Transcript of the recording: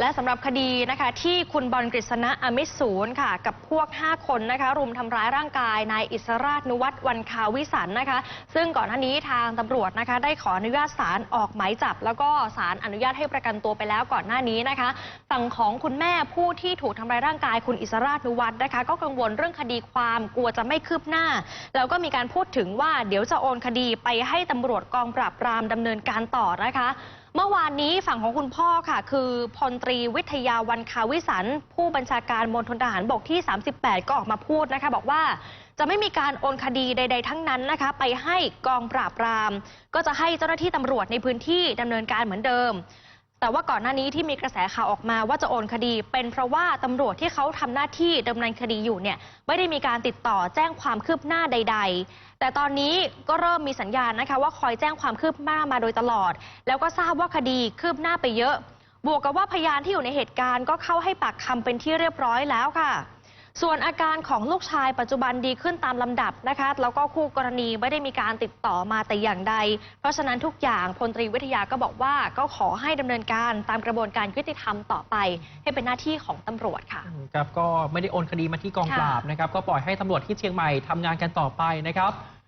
และสำหรับคดีนะคะที่คุณบอลกฤษณะอมิตศูนย์ค่ะ กับพวก 5 คนนะคะรุมทำร้ายร่างกายนายอิสราชนุวัฒน์วันคาวิสันนะคะ ซึ่งก่อนหน้านี้ทางตำรวจนะคะ ได้ขออนุญาตศาลออกหมายจับ แล้วก็ศาลอนุญาตให้ประกันตัวไปแล้วก่อนหน้านี้นะคะฝั่งของคุณแม่ผู้ที่ถูกทำร้ายร่างกายคุณอิสราชนุวัฒน์นะคะ ก็กังวลเรื่องคดีความกลัวจะไม่คืบหน้า แล้วก็มีการพูดถึงว่าเดี๋ยวจะโอนคดีไปให้ตำรวจกองปราบปรามดำเนินการต่อนะคะ เมื่อวานนี้ฝั่งของคุณพ่อค่ะ คือพลตรีวิทยาวันคาวิสัน ผู้บัญชาการมณฑลทหารบกที่ 38 ก็ออกมาพูดนะคะ บอกว่าจะไม่มีการโอนคดีใด ๆ ทั้งนั้นนะคะ ไปให้กองปราบปราม ก็จะให้เจ้าหน้าที่ตำรวจในพื้นที่ดำเนินการเหมือนเดิม แต่ว่าก่อนหน้านี้ที่มีกระแสข่าวออกมาว่าจะโอนคดี เป็นเพราะว่าตำรวจที่เขาทำหน้าที่ดำเนินคดีอยู่เนี่ยไม่ได้มีการติดต่อแจ้งความคืบหน้าใด ๆ แต่ตอนนี้ก็เริ่มมีสัญญาณนะคะ ว่าคอยแจ้งความคืบหน้ามาโดยตลอด แล้วก็ทราบว่าคดีคืบหน้าไปเยอะ บวกกับว่าพยานที่อยู่ในเหตุการณ์ก็เข้าให้ปากคำเป็นที่เรียบร้อยแล้วค่ะ ส่วนอาการของลูกชายปัจจุบันดีขึ้นตามลำดับนะคะ แล้วก็คู่กรณีไม่ได้มีการติดต่อมาแต่อย่างใด เพราะฉะนั้นทุกอย่างพลตรีวิทยาก็บอกว่าก็ขอให้ดำเนินการตามกระบวนการยุติธรรมต่อไป ให้เป็นหน้าที่ของตำรวจค่ะ ครับก็ไม่ได้โอนคดีมาที่กองปราบนะครับ ก็ปล่อยให้ตำรวจที่เชียงใหม่ทำงานกันต่อไปนะครับ